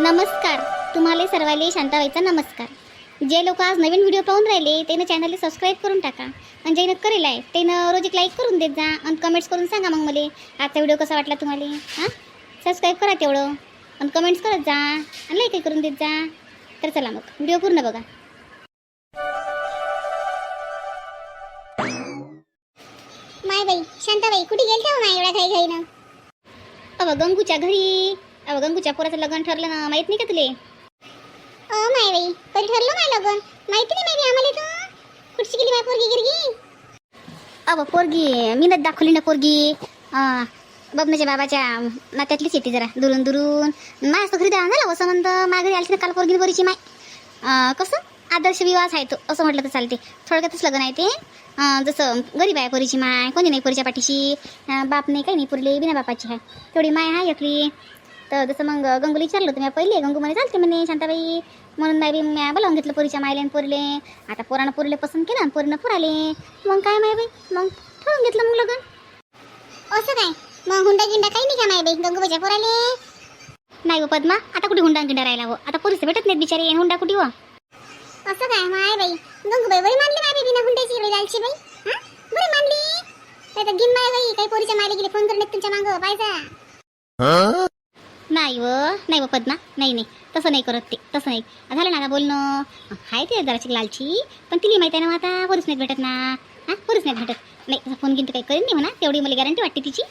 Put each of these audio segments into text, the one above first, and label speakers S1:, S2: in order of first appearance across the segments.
S1: नमस्कार. तुम्हाला सर्वाले शांताबाईचा नमस्कार. जे लोक आज नवीन व्हिडिओ पाहून राहिले त्यानं चॅनलला सबस्क्राईब करून टाका. आणि ज्यानं करेल आहे त्यानं रोज एक लाईक करून देत जा आणि कमेंट्स करून सांगा मग मला आजचा व्हिडिओ कसा वाटला तुम्हाला? हां? सबस्क्राईब करा तेवढं. आणि कमेंट्स करत जा आणि लाईकही करून देत जा. तर चला मग व्हिडिओ पूर्ण बघा. माय बाई शांताबाई कुठे गेलते हो माय एवढ्या घाई घाईनं अव गंगूच्या घरी. अव गंगूच्या पोराचं लग्न ठरलं ना माहीत नाही का तुले? अ माय बाई कधी ठरलं माय लग्न. माहिती नाही माहिती आम्हाला तर. कुठची गेली माय पोरगी गिरगी. अव पोरगी मीनच दाखवली ना पोरगी. अं, बबनाच्या बाबाच्या नात्यातलीच येते जरा दुरून दुरून. माय असं घरी जाणार झाला असं म्हणतं माझ्या घरी आली ना काल पोरगी बरीची माय. अं, कसं? आदर्श विवाह आहे तो असं म्हटलं तर चालते. थोडक्यातच लग्न आहे ते. अं, जसं गरीब आहे पोरीची माय कोणी नाही पोरीच्या पाठीशी. अं, बाप नाही काही नाही पुरले बिना बापाची आहे. तेवढी माय आहे एकली. तर जसं मग गंगूला विचारलं होतं मी पहिले गंगू म्हणे चालते म्हणे शांताबाई म्हणून नाही बी मी बोलावून घेतलं पोरीच्या मायले आणि पोरीले. आता पोरानं पोरीले पसंत केलं आणि पोरीनं पुराले. मग काय माय बाई? मग ठरवून घेतलं मग लग्न. असं काय? मग हुंडा गिंडा काही नाही का माय बाई? गंगूबाच्या पोराले? नाही हो पद्मा आता कुठे हुंडा गिंडा राहिला हो? आता पोरीचं भेटत नाहीत बिचारी हुंडा कुठे हो? असं काय माय बाई? गंगूबाई बरी मानली माय बाई बिना हुंड्याची एवढी लालची बाई? हा? बरी मानली. तर गिन माय बाई काही पोरीच्या मायले गेले फोन करण्यात तुमच्या मागं पाहिजे नाही व नाही व पद्मा नाही नाही. तसं नाही करत ते तसं नाही. झालं ना आता बोलणं. हाय ते जराची लालची पण तिला माहिती आहे ना आता पोरीच नाही भेटत ना. हां पोरीच नाही भेटत. नाही फोन तर काही करेन नाही म्हणा तेवढी मला गॅरंटी वाटते तिची.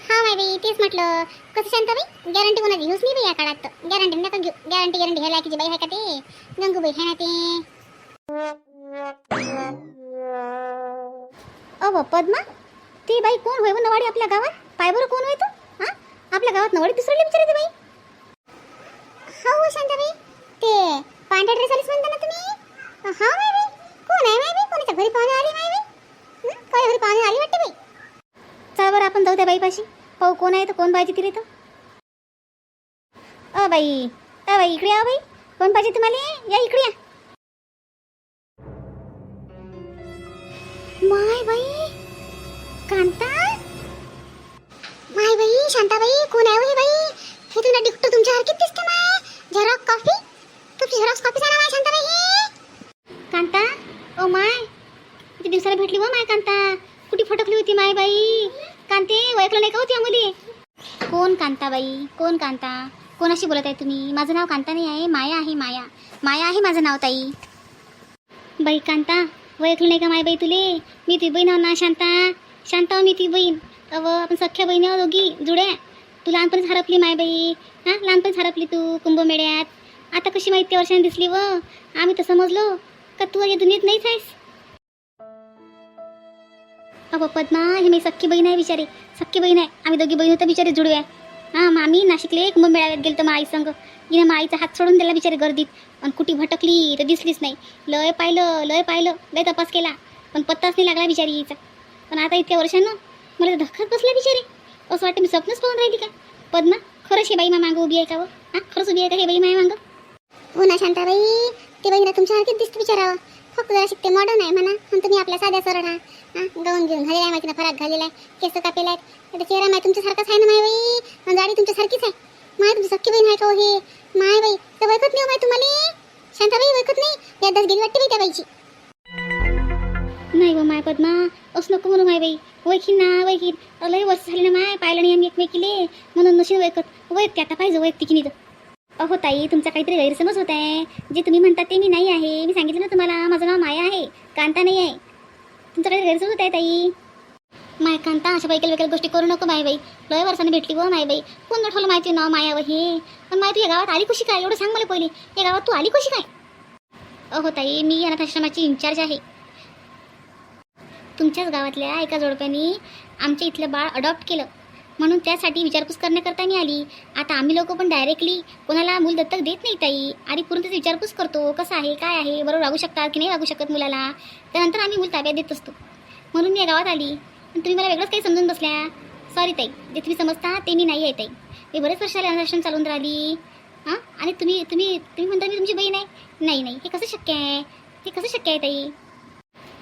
S1: हा माय बाई तेच म्हटलं. कसं शांताबाई? गॅरंटी कोणाची? घेऊच नाही बाई या काळात. गॅरंटी नका घेऊ. गॅरंटी गॅरंटी ह्या लायकीची बाई आहे का ते? गंगूबाई आहे ना ते. अव पद्मा ती बाई कोण होय? नवाडी आपल्या गावात? पाय बरं कोण होय तू? आपल्या गावात नवाडी तिसरली बिचारी ती बाई. हो शांताबाई. ते पांढऱ्या ड्रेस आलीस म्हणता ना तुम्ही? हा हो, माय बाई. कोण आहे माय बाई? कोणाच्या घरी पाहुणे आली माय बाई? काय घरी पाहुणे आली वाटते बाई? चला बरं आपण जाऊ त्या बाईपाशी. पाहू कोण आहे तर कोण पाहिजे तिथे तर. अ बाई. अ बाई इकडे या बाई. कोण पाहिजे तुम्हाला? या इकडे या. माय बाई. कांता? माय बाई शांताबाई कोण आहे हो ही बाई हे तुला डिक्टो तुमच्या हरकत दिसते माय झेरॉक्स कॉफी तुमची झेरॉक्स कॉफी सांगा माय शांताबाई ही कांता ओ माय किती दिवसाला भेटली व माय कांता कुठे फटकली होती माय बाई कांते ओळखलं नाही का होती मुली कोण कोण कांता? कोणाशी बोलत आहे तुम्ही? माझं नाव कांता नाही आहे माया आहे माया. माया आहे माझं नाव ताई. बाई कांता ओळखलं नाही का माय बाई तुले? मी ती बहीण आहो ना शांता. शांता हो, मी ती बहीण. अव आपण सख्या बहिणी आहो दोघी जुड्या. तू लहानपणीच हरपली माय बाई. हां लहानपणीच हरपली तू कुंभमेळ्यात. आता कशी माहिती वर्षाने दिसली व? आम्ही तर समजलो का तू या दुनियेत नाहीच आहेस? अगो पद्मा हे मी सख्खी बहीण आहे बिचारी. सख्खी बहीण आहे. आम्ही दोघी बहीण होतं बिचारी जुडव्या. हां मामी नाशिकले कुंभमेळ्यात गेलो तर मग संग हिनं माईचा हात सोडून दिला बिचारी गर्दीत. आणि कुठे भटकली तर दिसलीच नाही. लय पाहिलं लय पाहिलं लय तपास केला. पण पत्ताच नाही लागला बिचारी हिचा. पण आता इतक्या वर्षानं मला तर धक्काच बसला बिचारी. असं वाटतं मी स्वप्नच पाहून राहिली का? पद्मा खरंच हे बाई मा मागं उभी आहे का हो? व हां खरंच उभी आहे का हे बाई माय मागं? हो ना शांताबाई ते बहिणा तुमच्या हरकत दिसतं बिचारावं. फक्त जरा शिकते मॉडर्न आहे म्हणा. आणि तुम्ही आपल्या साध्या सरळ हा गाऊन घेऊन घालेला आहे माहिती फराक घालेला आहे केस कापेला आहेत. आता चेहरा माय तुमच्यासारखाच आहे ना माय बाई? गाडी तुमच्यासारखीच आहे. माय तुमची सख्खी बहीण आहे का हो हे माय बाई तर वैकत नाही हो माय तुम्हाला? शांताबाई वैकत नाही? यादच गेली वाटते त्या बाईची. नाही गो माय पद्मा असं नको म्हणू माय बाई. वैखीन ना वैखीन लय वर्ष झाली ना माय पाहिलं नाही आम्ही एकमेकीले. म्हणून नशीन वैकत वैकते आता पाहिजे वैयक्तिकीनी तर अहो ताई तुमचा काहीतरी गैरसमज होत आहे. जे तुम्ही म्हणता ते मी नाही आहे. मी सांगितलं ना तुम्हाला माझं नाव माया आहे. कांता नाही आहे. तुमचा काहीतरी गैरसमज होत आहे ताई. माय कांता अशा वैकल वैकल गोष्टी करू नको माय बाई. लय वर्षाने भेटली गो माय बाई. कोण ठेवलं माहिती नाव माया व हे? पण माय तू या गावात आली कशी काय? एवढं सांग मला पहिले. या गावात तू आली कशी काय? अहो ताई मी अनाथाश्रमाची इन्चार्ज आहे. तुमच्याच गावातल्या एका जोडप्याने आमच्या इथलं बाळ अडॉप्ट केलं. म्हणून त्यासाठी विचारपूस करण्याकरता मी आली. आता आम्ही लोक पण डायरेक्टली कोणाला मूल दत्तक देत नाही ताई. आधी पूर्ण त्याची विचारपूस करतो कसं आहे काय आहे बरोबर वागू शकतात की नाही वागू शकत मुलाला? त्यानंतर आम्ही मूल ताब्यात देत असतो. म्हणून मी या गावात आली. पण तुम्ही मला वेगळंच काही समजून बसल्या. सॉरी ताई जे तुम्ही समजता ते मी नाही आहे ताई. मी बरेच वर्षाला अनाथाश्रम चालवून राहिली. हां? आणि तुम्ही तुम्ही तुम्ही म्हणता मी तुमची बहीण आहे? नाही नाही. हे कसं शक्य आहे? हे कसं शक्य आहे ताई?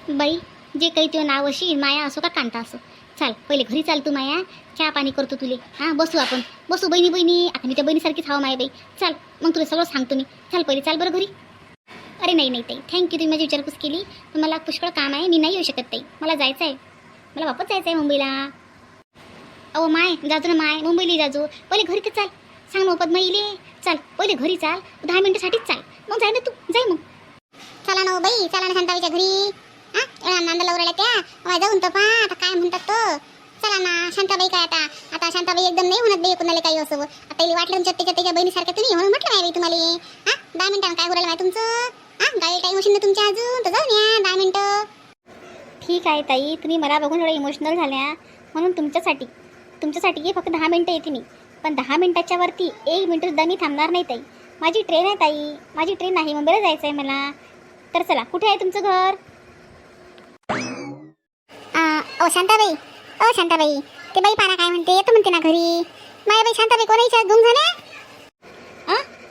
S1: बाई जे काही तो नाव अशी माया असो का कांता असो चाल पहिले घरी चाल तू माया. चहा पाणी करतो तुले. हां बसू आपण. बसू बहिणी बहिणी आता मी त्या बहिणीसारखीच हाव माया बाई. चाल मग तुला सगळं सांगतो मी. चाल पहिले चाल बरं घरी. अरे नाही नाही ताई. थँक्यू तुम्ही माझी विचारपूस केली. पण मला पुष्कळ काम आहे. मी नाही येऊ शकत ताई. मला जायचं आहे मला वापस जायचं आहे मुंबईला. अहो माय जाजो ना माय. मुंबईला जाजो. पहिले घरी तर चाल. सांग मग पद्माईले चाल पहिले घरी चाल. दहा मिनिटासाठीच चाल. मग जाय ना तू. जाय मग. चला ना हो बाई. चला ना शांताबाईच्या घरी. हा? एवढा नांदा लवरायला त्या? जाऊन पा आता काय म्हणतात तो? चला ना शांताबाई काय आता? आता शांताबाई एकदम नाही म्हणत बाई कुणाला काही असं. आता इले वाटलं तुमच्या त्याच्या त्याच्या बहिणीसारखं तुम्ही? म्हणून म्हटलं नाही तुम्हाला. हा? दहा मिनिटांना काय करायला माहिती तुमचं? हा? गाडी टाईम मशीन तुमच्या अजून? तर जाऊन या दहा मिनिटं. ठीक आहे ताई तुम्ही मला बघून थोडं इमोशनल झाल्या. म्हणून तुमच्यासाठी तुमच्यासाठी फक्त दहा मिनटं येते मी. पण दहा मिनटाच्या वरती एक मिनटंसुद्धा मी थांबणार नाही ताई. माझी ट्रेन आहे ताई. माझी ट्रेन नाही मुंबईला जायचं आहे मला. तर चला कुठे आहे तुमचं घर? ओ शांताबाई. ओ शांताबाई. ते बाई पारा काय म्हणते? येतो म्हणते ना घरी. माया बाई शांताबाई कोणाच्या? गुम झाल्या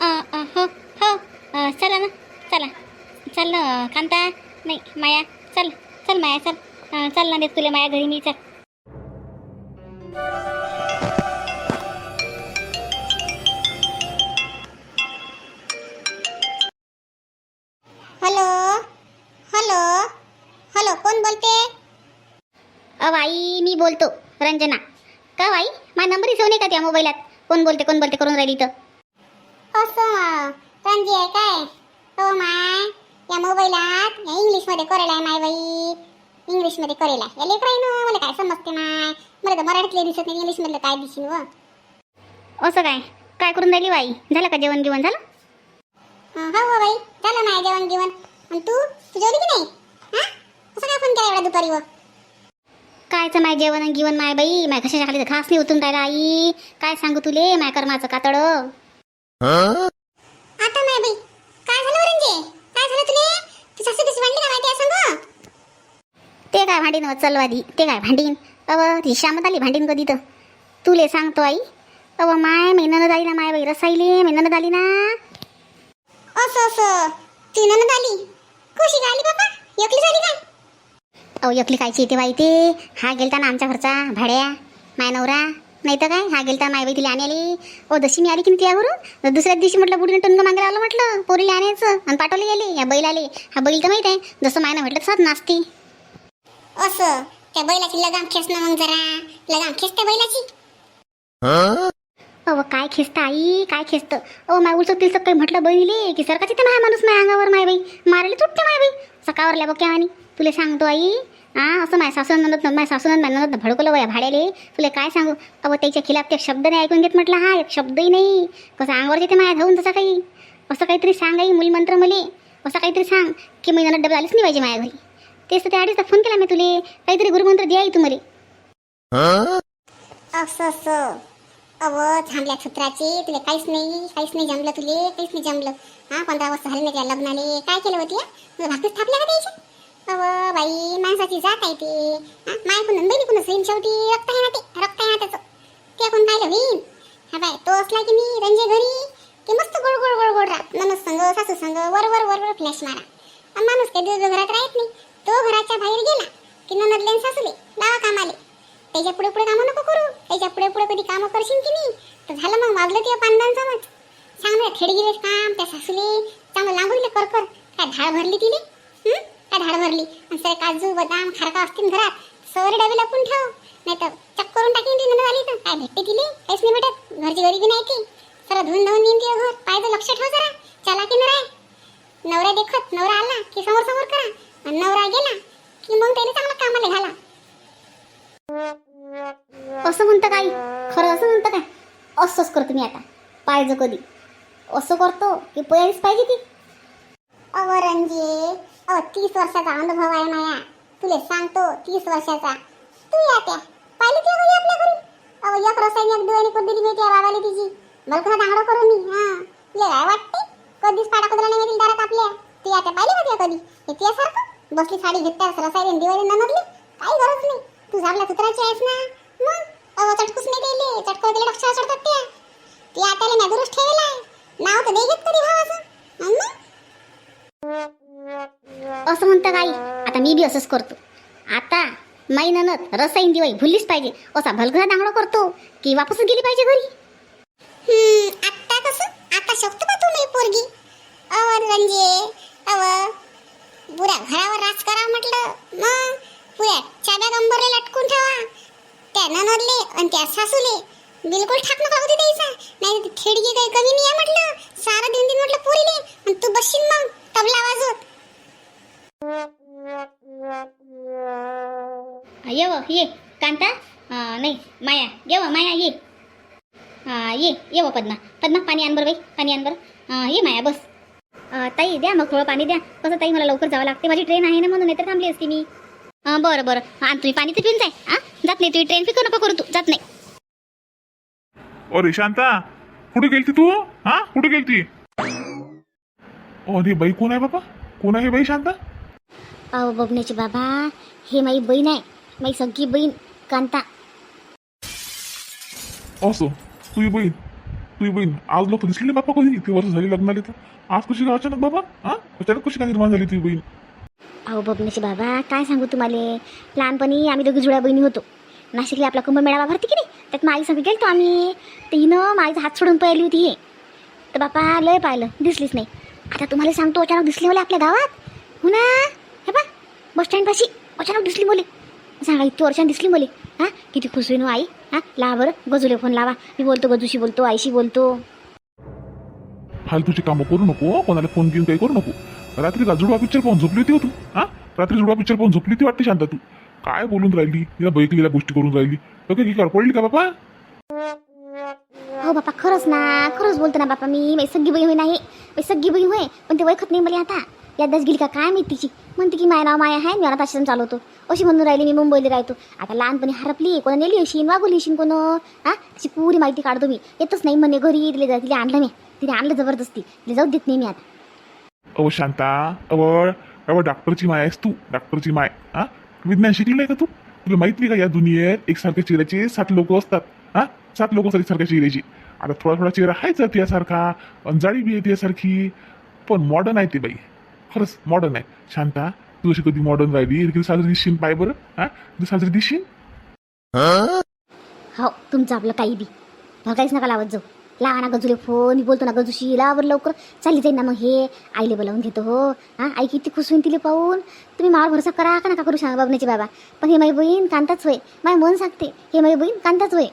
S1: अ, हो हो. अ, चला ना. चला. चल ना कांता. नाही माया. चल चल माया चल. अ, चल ना देत तुला माया घरी मी चल. हॅलो? हॅलो? हॅलो कोण बोलते? अ बाई मी बोलतो. रंजना. का बाई? माझा नंबर सेव नाही का त्या मोबाईलात? कोण बोलते कोण बोलते करून राहिली तर असं रंजी आहे काय? हो माय या मोबाईलात या इंग्लिशमध्ये करेल आहे माय बाई. इंग्लिशमध्ये करेल आहे. या लेकराई ना मला काय समजते माय? मला तर मराठीतले दिसत नाही इंग्लिशमधलं काय दिसेल व? असं काय? काय करून राहिली बाई? झालं का जेवण गिवण? झालं? हा हो बाई. झालं माय जेवण गिवण. आणि तू? तू जेवली की नाही? हा? असं काय फोन केला एवढा दुपारी व? कायचं माय जेवण आणि गिवण माय बाई माय कशाच्या खाली तर घास नाही उतरून राहिला आई. काय सांगू तुले माय कर्माचं कातड? आता माय बाई काय झालं रंजे काय झालं तुले? तू सासू माहिती आहे सांग? ते काय भांडीन व चलवादी ते काय भांडीन? अव ती श्यामत आली भांडीन कधी तर. तुले सांगतो आई. अव माय महिन्यानं झाली ना माय बाई रसाईले महिन्यानं झाली ना? असं असं. ती ननद आली. कशी काय आली बाबा? एकली झाली काय? अहो एकली कायची येते बाई ते. हा गेलता ना आमच्या घरचा भाड्या माय नवरा. नाही तर काय? हा गेलता माय बाई तिला आणायला. ओ जशी मी आली की त्यावरून दुसऱ्या दिवशी म्हटलं बुडीने टंग मागे आलं म्हटलं पोरीला आणायचं. आणि पाठवले गेले या बैल आले हा बैल तर माहीत आहे. जसं मायनं म्हटलं तसंच नाचते. असं? त्या बैलाची लगाम खेच ना मग जरा. लगाम खेच त्या बैलाची. अहो काय खेचतं आई? काय खेचतं? अहो माय उलसत तिलसत काही म्हटलं बहिणीले की सरकाची तर माय माणूस माय अंगावर माय बाई. मारायला तुटते माय बाई. सकावरल्या बघ्या आणि. तुला सांगतो आई हा असं माझ्या सासून म्हणत माय सासून नंदत भडकलं वया भाड्याले. तुला काय सांगू? अहो त्याच्या खिलाफ ते शब्द नाही ऐकून घेत म्हटलं. हा एक शब्दही नाही. कसं अंगावर येते माया धावून तसा काही? असं काहीतरी सांग आई मूलमंत्र मले असं काहीतरी सांग की मी नंतर डबल आलीच नाही पाहिजे माझ्या घरी. तेच तर त्या फोन केला मी तुले. काहीतरी गुरुमंत्र द्या आई तुम्हाला असं असं. अव थांबल्या छत्राचे. तुला काहीच नाही काहीच नाही जमलं तुले काहीच नाही जमलं. हा पंधरा वर्ष झाले नाही त्या लग्नाने काय केलं होती तुला भाकरीच थापल्या का त्याच्या? अव बाई माणसाची जात आहे ते? माय कुण बहिणी कुण सैन शेवटी रक्त आहे ना ते? रक्त आहे ना त्याचं. ते कोण पाहिलं होईन हा बाय तो असला की मी रंजे घरी ते मस्त गोड गोड गोड गोड राहत. ननस संग सासू संग वर वर वर वर फ्लॅश मारा. माणूस काही दिवस घरात राहत नाही. तो घराच्या बाहेर गेला की ननदले आणि सासूले लावा कामाले त्याच्या पुढे पुढे कामं नको करू. त्याच्या पुढे पुढे कधी कामं करशील की नाही? तर झालं मग मागलं ते पांडण समज. चांगलं ना खेडगिरे काम त्या सासूले चांगलं लांबवले कर कर. काय धाळ भरली तिने काय धाड भरली. आणि काजू बदाम खारका असतील घरात. सवरे डबे लपून ठेव. नाही तर चक करून टाकीन ती नंतर आली तर काय भेटते तिले? काहीच नाही भेटत. घरची गरिबी नाही ती. सर धुवून धावून देईन ती घर पाहिजे लक्ष ठेव जरा. चला की नवरा नवरा देखत नवरा आला की समोर समोर करा. आणि नवरा गेला की मग त्याने चांगलं कामाला घाला. असं म्हणतं काही? खरं असं म्हणतं काय? असंच करतो मी आता. पाहिजे कधी. असं करतो की पयारीच पाहिजे ती. अवरंजे रंजे तीस वर्षाचा अनुभव आहे माया. तुले सांगतो तीस वर्षाचा. तू या त्या. पाहिली त्या घरी आपल्या घरी? अव एक रसायन एक दुवानी पद्धती मी त्या बाबाला तिची. बलकना दांगडो करून मी हा. तुला काय वाटते? कधीच पाडा कुदरा नाही येतील दारात आपल्या. ती आता पाहिली का त्या कधी? हे त्यासारखं बसली साडी घेतात रसायन दिवाळी ननदली काही गरज नाही. तू झाडला कुत्राची आहेस ना? मग? अहो चटकूस नाही दिले चटकं दिले डक्षाला चढतात त्या. ती आताला मॅदुरच ठेवला नाव तर नाही घेत कधी भावाचं. आणि मग? असं म्हणतं आई आता मी बी असंच करतो. आता
S2: माई ननद रसाईन दिवाई भुललीच पाहिजे. असा भलगरा दांगडा करतो की वापस गेली पाहिजे घरी. आता कसं? आता शकतो का तुम्ही पोरगी? अवर म्हणजे अव पुऱ्या घरावर राज करा म्हटलं मग? पुऱ्या चाब्या गंबरले लटकून ठेवा. त्या ननदले आणि त्या सासूले. बिलकुल ठाक नका होती द्यायचा. नाही तर खेडगी काही कमी नाही आहे म्हटलं. सारा दिन दिन म्हटलं पोरीले. आणि तू बसशील मग तबला वाजवत. ये ये कांता नाही माया ये माया ये। हा, ये ये व पद्मा पद्मा पाणी आण बरं बाई पाणी आण बरं। ये माया बस। ताई द्या मग थोडं पाणी द्या कसं ताई मला लवकर जावं लागते माझी ट्रेन आहे ना म्हणून नाही तर थांबली असती मी. बरं बरं आणि तुम्ही पाणी तर पिऊन जाय हा जात नाही तुम्ही ट्रेन फिकर नको करू तू जात नाही.
S3: अरे शांता कुठे गेलती तू? हा कुठे गेलती? अरे बाई कोण आहे बाबा कोण आहे बाई शांता?
S2: अहो बबण्याचे बाबा हे माई बहीण आहे. माई सगळी बहीण कांता.
S3: असं? तुझी बहीण? तुझी बहीण आज लोक दिसली नाही बापा कधी इतके वर्ष झाली लग्नाला तर आज कशी काय अचानक बाबा? हा? अचानक कशी काय निर्माण झाली तुझी बहीण?
S2: अहो बबण्याचे बाबा काय सांगू तुम्हाला? लहानपणी आम्ही दोघी जुळ्या बहिणी होतो. नाशिकला आपला कुंभमेळावा भरती की नाही? त्यात माई सगळी गेलतो आम्ही. तर हिनं माईचा हात सोडून पाहिली होती हे. तर बापा लय पाहिलं. दिसलीच नाही. आता तुम्हाला सांगतो अचानक दिसली मला आपल्या गावात. हो ना? हे बा बस स्टँडपाशी अचानक दिसली मुली. सांगा इतकी वर्षांनी दिसली मुली. हां किती खुश होईन हो आई. हां लावा बरं गजूले फोन लावा. मी बोलतो गजूशी बोलतो आईशी बोलतो.
S3: फालतूची कामं करू नको कोणाला फोन घेऊन काही करू नको. रात्री का जुडवा पिक्चर पाहून झोपली होती हो तू हा? रात्री जुडवा पिक्चर पाहून झोपली होती वाटते शांता तू. काय बोलून राहिली? तिला बैकलीला गोष्टी करून राहिली. तो काय की पडली का बापा?
S2: हो बापा खरंच ना. खरंच बोलतो ना बापा मी. सगळी बहीण होई नाही सगळी बहीण होय पण ते वैखत नाही मला आता. यादच गेली का? काय माहिती तिची? म्हणते की माय नाव माया आहे मी अनाथ आश्रम चालवतो. अशी म्हणून राहिली मी मुंबईला राहतो. आता लहानपणी हरपली कोणा नेली अशी वागवली अशी कोण? हा? तिची पुरी माहिती काढतो मी. येतच नाही म्हणे घरी तिला जा- तिला आणलं मी. तिने आणलं जबरदस्ती. तिला जाऊ देत नाही मी आता.
S3: अव शांता अवळ अवळ डॉक्टरची माय आहेस तू डॉक्टरची माय. हा? विज्ञान शिकली नाही का तू? तुला माहीत नाही का या दुनियेत एकसारख्या चेहऱ्याचे सात लोक असतात? हा? सात लोक असतात एकसारख्या चेहऱ्याची. आता थोडा थोडा चेहरा आहेच त्यासारखा जाळी बी आहे त्यासारखी. पण मॉडर्न आहे ते बाई. खरंच मॉडर्न आहे. शांता तू अशी कधी मॉडर्न राहिली? किती साजरी दिसशील पाय बरं. हा? किती साजरी दिसशील?
S2: हो तुमचं आपलं काही बी. मला काहीच नका लावत जाऊ. ला ना गजूले फोन मी बोलतो ना गजूशी लावर लवकर. चालली जाईल ना मग हे. आईले बोलावून घेतो हो. हां? आई किती खुश होईन तिला पाहून. तुम्ही मावर भरोसा करा का नका करू सांगा बाबण्याची बाबा? पण हे माझी बहीण कांताच होय. माझी मन सांगते. हे माझी बहीण कांताच होय.